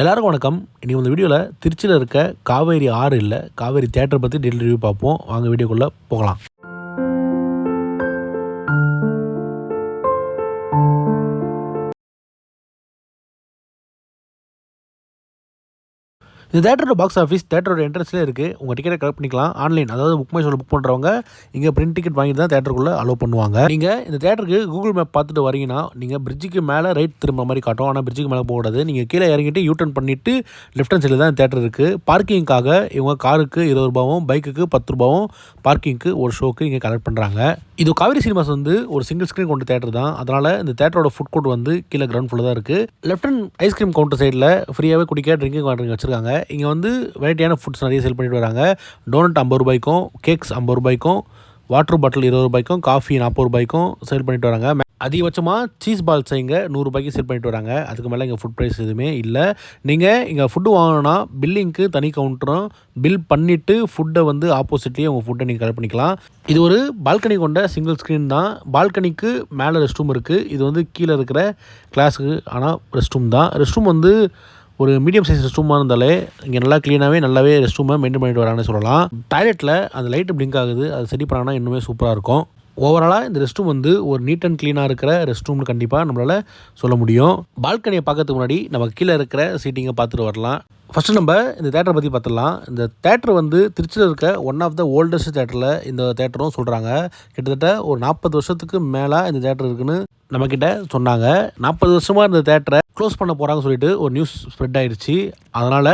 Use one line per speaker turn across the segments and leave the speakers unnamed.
எல்லாருக்கும் வணக்கம். இனி இந்த வீடியோவில் திருச்சியில் இருக்க காவேரி ஆறு இல்லை காவேரி தேட்டர் பற்றி டீட்டெயில் ரிவ்யூ பார்ப்போம். வாங்க வீடியோக்குள்ளே போகலாம். இந்த தேட்டரோட பாக்ஸ் ஆஃபீஸ் தேட்டரோட என்ட்ரன்ஸ்லேயே இருக்குது உங்கள் டிக்கெட்டை கலெக்ட் பண்ணிக்கலாம். ஆன்லைன் அதாவது புக் மை ஷோவில் புக் பண்ணுறவங்க இங்கே பிரிண்ட் டிக்கெட் வாங்கி தான் தேட்டருக்குள்ளே அலோவ் பண்ணுவாங்க. நீங்கள் இந்த தேட்டருக்கு கூகுள் மேப் பார்த்துட்டு வரீங்கன்னா நீங்கள் பிரிட்ஜுக்கு மேலே ரைட் திரும்ப மாதிரி காட்டும். ஆனால் பிரிட்ஜுக்கு மேலே போகக்கூடாது நீங்கள் கீழே இறங்கிட்டு யூ டர்ன் பண்ணிவிட்டு லெஃப்ட் ஹேண்ட் சைடில் தான் தேட்டர் இருக்குது பார்க்கிங்க்காக இவங்க காருக்கு இருபது ரூபாவும் பைக்குக்கு பத்து ரூபாவும் பார்க்கிங்க்கு ஒரு ஷோக்கு இங்கே கலெக்ட் பண்ணுறாங்க இது காவிரி சினிமாஸ் வந்து ஒரு சிங்கிள் ஸ்க்ரீன் கொண்ட தேட்டர் தான். அதனால் இந்த தேட்டரோட ஃபுட் கோர்ட் வந்து கீழே கிரவுண்ட் ஃபுல்லாக தான் இருக்குது லெஃப்ட் ஹேண்ட் ஐஸ்கிரீம் கவுண்டர் சைடில் ஃப்ரீயாகவே குடிக்க ட்ரிங்கிங் வாட்டர் வச்சுருக்காங்க. இங்கே வந்து வெரைட்டியான ஃபுட்ஸ் நிறைய சேல் பண்ணிட்டு வராங்க. டோனட் ஐம்பது ரூபாய்க்கும் கேக்ஸ் ஐம்பது ரூபாய்க்கும் வாட்டர் பாட்டில் இருபது ரூபாய்க்கும் காஃபி நாற்பது ரூபாய்க்கும் சேல் பண்ணிட்டு வராங்க. அதிகபட்சமாக சீஸ் பால்ஸ் இங்கே நூறுரூபாய்க்கு சேல் பண்ணிட்டு வராங்க. அதுக்கு மேலே இங்கே ஃபுட் ப்ரைஸ் எதுவுமே இல்லை. நீங்கள் இங்கே ஃபுட்டு வாங்கணும்னா பில்லிங்க்கு தனி கவுண்டரும் பில் பண்ணிவிட்டு ஃபுட்டை வந்து ஆப்போசிட்லேயே உங்கள் ஃபுட்டை நீங்கள் கலெக்ட் பண்ணிக்கலாம். இது ஒரு பால்கனி கொண்ட சிங்கிள் ஸ்க்ரீன் தான். பால்கனிக்கு மேலே ரெஸ்ட் ரூம் இருக்குது இது வந்து கீழே இருக்கிற கிளாஸுக்கு ஆனால் ரெஸ்ட் ரூம் தான். ரெஸ்ட் ரூம் வந்து ஒரு மீடியம் சைஸ் ரெஸ்ட் ரூமாக இருந்தாலே இங்கே நல்லா க்ளீனாகவே நல்லாவே ரெஸ்ட் ரூமை மெயின்டைன் பண்ணிட்டு வராங்கன்னு சொல்லலாம். டாய்லெட்டில் அந்த லைட்டு பிளிங்க் ஆகுது அது சரி பண்ணாங்கன்னா இன்னுமே சூப்பராக இருக்கும். ஓவராலாக இந்த ரெஸ்ட் ரூம் வந்து ஒரு நீட் அண்ட் க்ளீனாக இருக்கிற ரெஸ்ட் ரூம்னு கண்டிப்பாக நம்மளால் சொல்ல முடியும். பால்கனியை பார்க்கறதுக்கு முன்னாடி நம்ம கீழே இருக்கிற சீட்டிங்கை பார்த்துட்டு வரலாம். ஃபஸ்ட்டு நம்ம இந்த தேட்டரை பற்றி பார்த்துடலாம். இந்த தேட்டர் வந்து திருச்சியில் இருக்க ஒன் ஆஃப் த ஓல்டஸ்ட் தேட்டரில் இந்த தேட்டரும் சொல்கிறாங்க கிட்டத்தட்ட ஒரு நாற்பது வருஷத்துக்கு மேலே இந்த தேட்டர் இருக்குன்னு நம்மக்கிட்ட சொன்னாங்க நாற்பது வருஷமாக இந்த தேட்டரை க்ளோஸ் பண்ண போகிறாங்கன்னு சொல்லிட்டு ஒரு நியூஸ் ஸ்ப்ரெட் ஆயிடுச்சு. அதனால்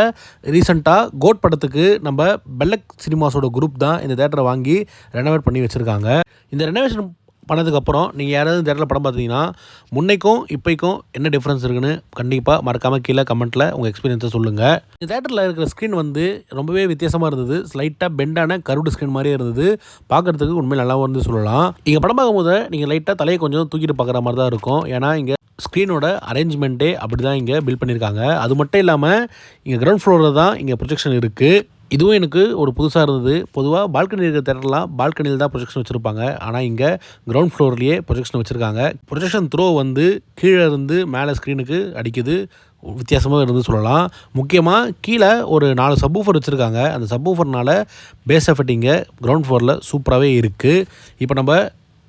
ரீசெண்டாக கோட் படத்துக்கு நம்ம பெல்லக் சினிமாஸோட குரூப் தான் இந்த தேட்டரை வாங்கி ரெனோவேட் பண்ணி வச்சுருக்காங்க. இந்த ரெனோவேஷன் பண்ணதுக்கப்புறம் நீங்கள் யாராவது இந்த தேட்டரில் படம் பார்த்தீங்கன்னா முன்னைக்கும் இப்போக்கும் என்ன டிஃப்ரென்ஸ் இருக்குன்னு கண்டிப்பாக மறக்காமல் கீழே கமெண்ட்டில் உங்கள் எக்ஸ்பீரியன்ஸை சொல்லுங்கள் இந்த தேட்டரில் இருக்கிற ஸ்க்ரீன் வந்து ரொம்பவே வித்தியாசமாக இருந்தது. ஸ்லைட்டாக பெண்டான கருடு ஸ்க்ரீன் மாதிரியே இருந்தது. பார்க்குறதுக்கு உண்மையில் நல்லாவும் இருந்து சொல்லலாம். இங்கே படம் பார்க்கும்போது நீங்கள் லைட்டாக தலையை கொஞ்சம் தூக்கிட்டு பார்க்குற மாதிரி தான் இருக்கும். ஏன்னா இங்கே ஸ்க்ரீனோட அரேஞ்ச்மெண்ட்டே அப்படி தான் இங்கே பில்ட் பண்ணியிருக்காங்க. அது மட்டும் இல்லாமல் இங்கே கிரவுண்ட் ஃப்ளோரில் தான் இங்கே ப்ரொஜெக்ஷன் இருக்குது இதுவும் எனக்கு ஒரு புதுசாக இருந்தது. பொதுவாக பால்கனி இருக்கிற தேட்டர்லாம் பால்கனியில் தான் ப்ரொஜெக்ஷன் வச்சுருப்பாங்க. ஆனால் இங்கே கிரவுண்ட் ஃப்ளோர்லேயே ப்ரொஜெக்ஷன் வச்சுருக்காங்க. ப்ரொஜெக்ஷன் த்ரோ வந்து கீழே இருந்து மேலே ஸ்க்ரீனுக்கு அடிக்குது. வித்தியாசமாக இருந்து சொல்லலாம். முக்கியமாக கீழே ஒரு நாலு சப்வூஃபர் வச்சுருக்காங்க. அந்த சப்வூஃபர்னால பேஸ் எஃபெக்ட் இங்கே கிரவுண்ட் ஃப்ளோரில் சூப்பராகவே இருக்குது இப்போ நம்ம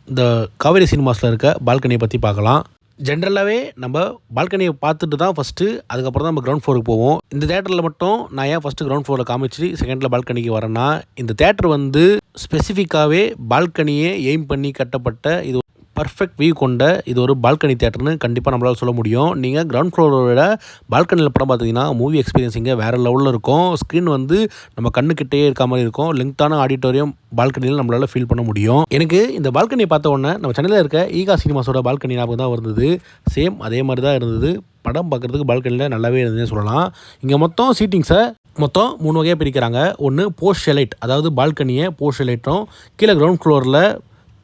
இந்த காவேரி சினிமாஸில் இருக்க பால்கனியை பற்றி பார்க்கலாம். ஜென்ரலாகவே நம்ம பால்கனியை பார்த்துட்டு தான் ஃபஸ்ட்டு அதுக்கப்புறம் தான் நம்ம கிரவுண்ட் ஃப்ளோருக்கு போவோம். இந்த தேட்டரில் மட்டும் நான் ஏன் ஃபஸ்ட்டு கிரவுண்ட் ஃப்ளோரில் காமிச்சு செகண்டில் பால்கனிக்கு வரேன்னா இந்த தேட்டர் வந்து ஸ்பெசிஃபிக்காகவே பால்கனியே எய்ம் பண்ணி கட்டப்பட்ட இது பர்ஃபெக்ட் வியூ கொண்ட இது ஒரு பால்கனி தேட்டர்னு கண்டிப்பாக நம்மளால் சொல்ல முடியும். நீங்கள் கிரவுண்ட் ஃப்ளோரோட பால்கனியில் படம் பார்த்தீங்கன்னா மூவி எக்ஸ்பீரியன்ஸ் இங்கே வேறு லெவலில் இருக்கும். ஸ்க்ரீன் வந்து நம்ம கண்ணுக்கிட்டே இருக்க மாதிரி இருக்கும். லெங்க்தான ஆடிட்டோரியம் பால்கனியில் நம்மளால் ஃபீல் பண்ண முடியும். எனக்கு இந்த பால்கனியை பார்த்த உடனே நம்ம சென்னையில் இருக்க ஈகா சினிமாஸோட பால்கனி ஞாபகம் தான் இருந்தது சேம் அதே மாதிரி தான் இருந்தது. படம் பார்க்குறதுக்கு பால்கனியில் நல்லாவே இருந்ததுன்னு சொல்லலாம். இங்கே மொத்தம் சீட்டிங்ஸை மொத்தம் மூணு வகையாக பிரிக்கிறாங்க. ஒன்று போஸ்ட் ஷெலைட் அதாவது பால்கனியை போஸ்ட் ஷெலைட்டும் கீழே கிரவுண்ட் ஃப்ளோரில்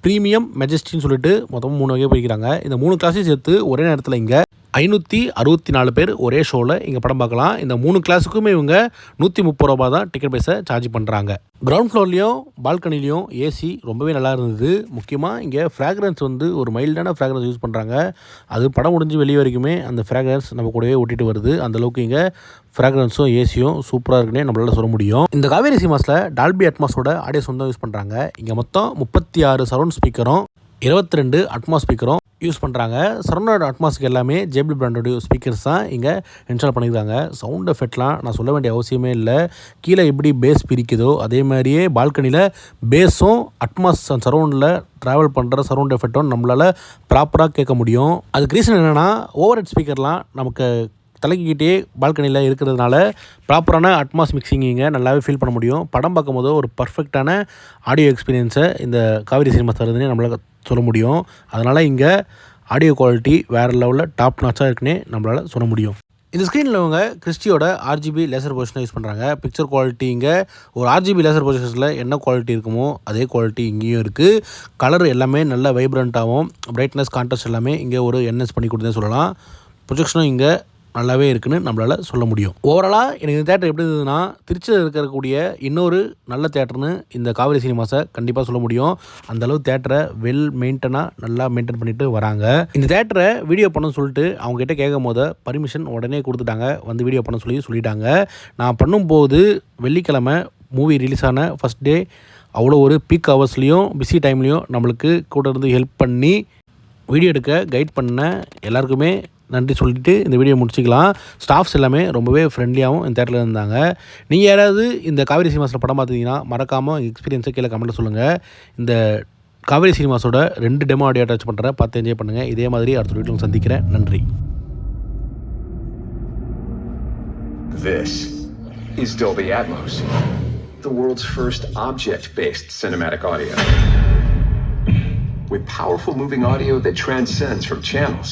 ப்ரீமியம் மெஜஸ்டின்னு சொல்லிட்டு மொத்தம் மூணு வகையாக பிரிக்கிறாங்க. இந்த மூணு கிளாஸையும் சேர்த்து ஒரே நேரத்தில் இங்கே ஐநூற்றி அறுபத்தி நாலு பேர் ஒரே ஷோவில் இங்கே படம் பார்க்கலாம். இந்த மூணு கிளாஸுக்குமே இவங்க நூற்றி முப்பது ரூபா தான் டிக்கெட் பைஸை சார்ஜ் பண்ணுறாங்க கிரவுண்ட் ஃப்ளோர்லேயும் பால்கனிலையும் ஏசி ரொம்பவே நல்லா இருந்தது. முக்கியமாக இங்கே ஃப்ராக்ரன்ஸ் வந்து ஒரு மைல்டான ஃப்ராக்ரன்ஸ் யூஸ் பண்ணுறாங்க அது படம் முடிஞ்சு வெளியே வரைக்குமே அந்த ஃப்ராக்ரன்ஸ் நம்ம கூடவே ஒட்டிட்டு வருது. அந்த அளவுக்கு இங்கே ஃப்ராக்ரன்ஸும் ஏசியும் சூப்பராக இருக்குன்னே நம்மளால் சொல்ல முடியும். இந்த காவேரி சிமாஸில் டால்பி அட்மாஸோட ஆடியோ சொந்தம் யூஸ் பண்ணுறாங்க இங்கே மொத்தம் முப்பத்தி ஆறு சரௌண்ட் ஸ்பீக்கரும் இருபத்தி ரெண்டு அட்மாஸ் ஸ்பீக்கரும் யூஸ் பண்ணுறாங்க சரௌண்டட் அட்மாஸ்க்கு எல்லாமே ஜேபிள் பிராண்டோட ஸ்பீக்கர்ஸ் தான் இங்கே இன்ஸ்டால் பண்ணியிருக்காங்க. சவுண்ட் எஃபெக்ட்லாம் நான் சொல்ல வேண்டிய அவசியமே இல்லை. கீழே எப்படி பேஸ் பிரிக்குதோ அதே மாதிரியே பால்கனியில் பேஸும் அட்மாஸ் சரௌண்டில் ட்ராவல் பண்ணுற சரௌண்ட் எஃபெக்ட்டும் நம்மளால் ப்ராப்பராக கேட்க முடியும். அதுக்கு ரீசன் என்னென்னா ஓவர் ஹெட் ஸ்பீக்கர்லாம் நமக்கு தலைக்கிட்டே பால்கனியில் இருக்கிறதுனால ப்ராப்பரான அட்மாஸ் மிக்சிங் இங்கே நல்லாவே ஃபீல் பண்ண முடியும். படம் பார்க்கும்போது ஒரு பர்ஃபெக்டான ஆடியோ எக்ஸ்பீரியன்ஸை இந்த காவிரி சினிமா தருதுன்னு நம்மளால் சொல்ல முடியும். அதனால் இங்கே ஆடியோ குவாலிட்டி வேறு லெவலில் டாப் நாச்சாக இருக்குன்னே நம்மளால் சொல்ல முடியும். இந்த ஸ்க்ரீனில் இவங்க கிறிஸ்டியோட ஆர்ஜிபி லேசர் பொசிஷனை யூஸ் பண்ணுறாங்க பிக்சர் குவாலிட்டி இங்கே ஒரு ஆர்ஜிபி லேசர் பொசிஷன்ஸில் என்ன குவாலிட்டி இருக்குமோ அதே குவாலிட்டி இங்கேயும் இருக்குது கலர் எல்லாமே நல்ல வைப்ரண்ட்டாகவும் பிரைட்னஸ் கான்ட்ராஸ்ட் எல்லாமே இங்கே ஒரு என்எஸ் பண்ணி கொடுத்தேன்னு சொல்லலாம். ப்ரொஜெக்ஷனும் இங்கே நல்லாவே இருக்குன்னு நம்மளால் சொல்ல முடியும். ஓவராலாக எனக்கு இந்த தேட்டர் எப்படி இருந்ததுன்னா திருச்சியில் இருக்கக்கூடிய இன்னொரு நல்ல தேட்டர்னு இந்த காவேரி சினிமாஸை கண்டிப்பாக சொல்ல முடியும். அந்த அளவு தேட்டரை வெல் மெயின்டனாக நல்லா மெயின்டைன் பண்ணிட்டு வராங்க. இந்த தேட்டரை வீடியோ பண்ண சொல்லிட்டு அவங்க கிட்ட கேட்கும் போது பர்மிஷன் உடனே கொடுத்துட்டாங்க. வந்து வீடியோ பண்ண சொல்லி சொல்லிட்டாங்க. நான் பண்ணும்போது வெள்ளிக்கிழமை மூவி ரிலீஸ் ஆன ஃபஸ்ட் டே அவ்வளோ ஒரு பீக் ஹவர்ஸ்லேயும் பிஸி டைம்லேயும் நம்மளுக்கு கூட இருந்து ஹெல்ப் பண்ணி வீடியோ எடுக்க கைட் பண்ண எல்லாருக்குமே நன்றி சொல்லிட்டு இந்த வீடியோ முடிச்சிக்கலாம். ஸ்டாஃப்ஸ் எல்லாமே ரொம்பவே ஃப்ரெண்ட்லியாகவும் இந்த தேட்டரில் இருந்தாங்க. நீங்கள் யாராவது இந்த காவேரி சினிமாஸில் படம் பார்த்தீங்கன்னா மறக்காமல் எக்ஸ்பீரியன்ஸை கீழே கமெண்ட்டில் சொல்லுங்கள் இந்த காவேரி சினிமாஸோட ரெண்டு டெமோ ஆடியோ அட்டாச் பண்ணுறேன் பார்த்து என்ஜாய் பண்ணுங்கள் இதே மாதிரி அடுத்த வீட்டில் சந்திக்கிறேன். நன்றி.
This is Dolby Atmos, the world's first object based cinematic audio. With powerful moving audio that transcends from channels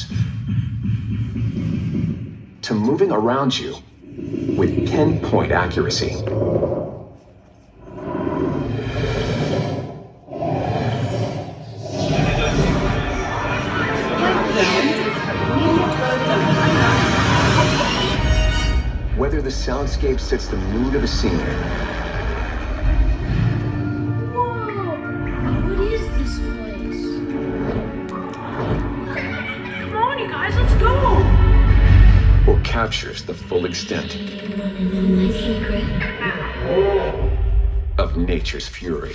to moving around you with pinpoint accuracy. Whether the soundscape sets the mood of a scene captures the full extent of nature's fury.